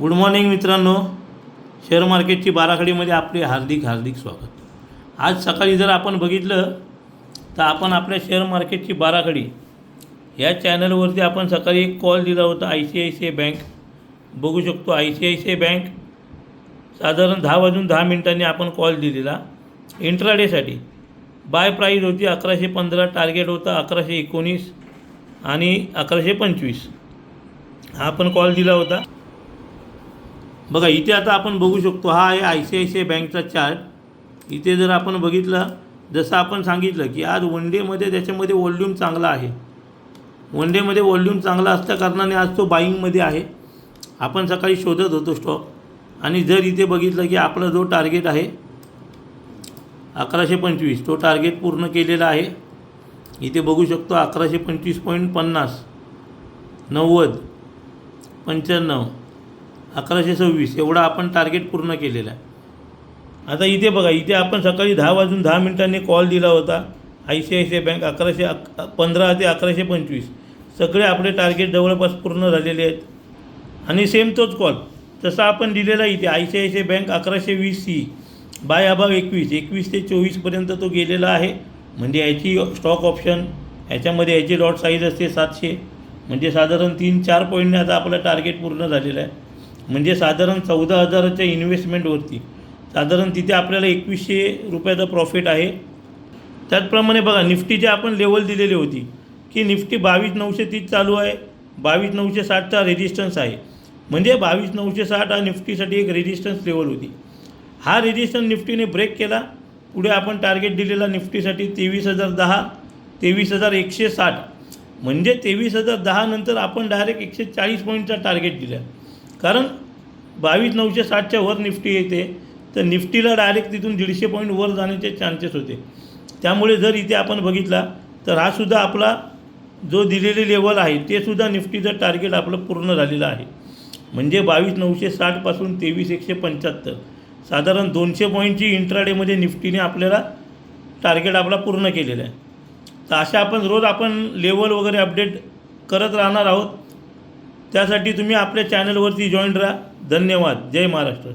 Good morning मित्रांनो. Share मार्केटची बाराखडीमध्ये आपले हार्दिक हार्दिक स्वागत. आज सकाळी जर आपण बघितलं तर आपण आपल्या शेअर मार्केटची बाराखडी या चॅनलवरती आपण सकाळी एक कॉल दिला होता I C I C I bank बघू शकतो I C I C I bank साधारण दहा वाजून दहा मिनिटांनी आपण कॉल दिलेला. इंट्राडेसाठी बाय प्राईज होती अकराशे पंधरा टार्गेट होता अकराशे एकोणीस आणि अकराशे पंचवीस. हा आपण कॉल दिला होता. बघा इथे आता आपण बघू शकतो हा आहे I C I C I बँकचा चार्ट. इथे जर आपण बघितलं जसं आपण सांगितलं की आज वन डेमध्ये त्याच्यामध्ये वॉल्यूम चांगला आहे. वन डेमध्ये वॉल्यूम चांगला असल्या कारणाने आज तो बाईंगमध्ये आहे. आपण सकाळी शोधत होतो स्टॉक आणि जर इथे बघितलं की आपला जो टार्गेट आहे अकराशे पंचवीस तो टार्गेट पूर्ण केलेला आहे. इथे बघू शकतो अकराशे पंचवीस पॉईंट पन्नास नव्वद पंच्याण्णव अकराशे सव्वीस एवढा आपण टार्गेट पूर्ण केलेला आहे. आता इथे बघा इथे आपण सकाळी दहा वाजून दहा मिनिटांनी कॉल दिला होता. I C I C I bank अकराशे अक पंधरा ते अकराशे पंचवीस. सगळे आपले टार्गेट जवळपास पूर्ण झालेले आहेत. आणि सेम तोच कॉल तसा आपण दिलेला इथे I C I C I bank अकराशे वीस सी बाय अभाव एकवीस एकवीस ते चोवीसपर्यंत तो गेलेला आहे. म्हणजे याची स्टॉक ऑप्शन ह्याच्यामध्ये याची लॉट साईज असते सातशे. म्हणजे साधारण तीन चार पॉईंटने आता आपलं टार्गेट पूर्ण झालेलं आहे. म्हणजे साधारण चौदा हजाराच्या इन्व्हेस्टमेंटवरती साधारण तिथे आपल्याला एकवीसशे रुपयाचं प्रॉफिट आहे. त्याचप्रमाणे बघा निफ्टीचे आपण लेवल दिलेली होती की निफ्टी बावीस नऊशे तीस चालू आहे बावीस नऊशे साठचा रेजिस्टन्स आहे. म्हणजे बावीस नऊशे साठ हा निफ्टीसाठी एक रेजिस्टन्स लेवल होती. हा रेजिस्टन्स निफ्टीने ब्रेक केला. पुढे आपण टार्गेट दिलेला निफ्टीसाठी तेवीस हजार दहा तेवीस हजार एकशे साठ. म्हणजे तेवीस हजार दहा नंतर आपण डायरेक्ट एकशे चाळीस पॉईंटचा टार्गेट दिला. कारण बावीस नऊशे साठच्या वर निफ्टी येते तर निफ्टीला डायरेक्ट तिथून दीडशे पॉईंट वर जाण्याचे चान्सेस होते. त्यामुळे जर इथे आपण बघितला तर हा सुद्धा आपला जो दिलेले लेवल आहे ते सुद्धा निफ्टीचं टार्गेट आपलं पूर्ण झालेलं आहे. म्हणजे बावीस नऊशे साठपासून तेवीस एकशे पंच्याहत्तर. साधारण दोनशे पॉईंटची इंट्राडेमध्ये निफ्टीने आपल्याला टार्गेट आपला पूर्ण केलेला आहे. तर अशा आपण रोज आपण लेवल वगैरे अपडेट करत राहणार आहोत. त्यासाठी तुम्ही आपल्या चॅनलवरती जॉईन राहा. धन्यवाद. जय महाराष्ट्र.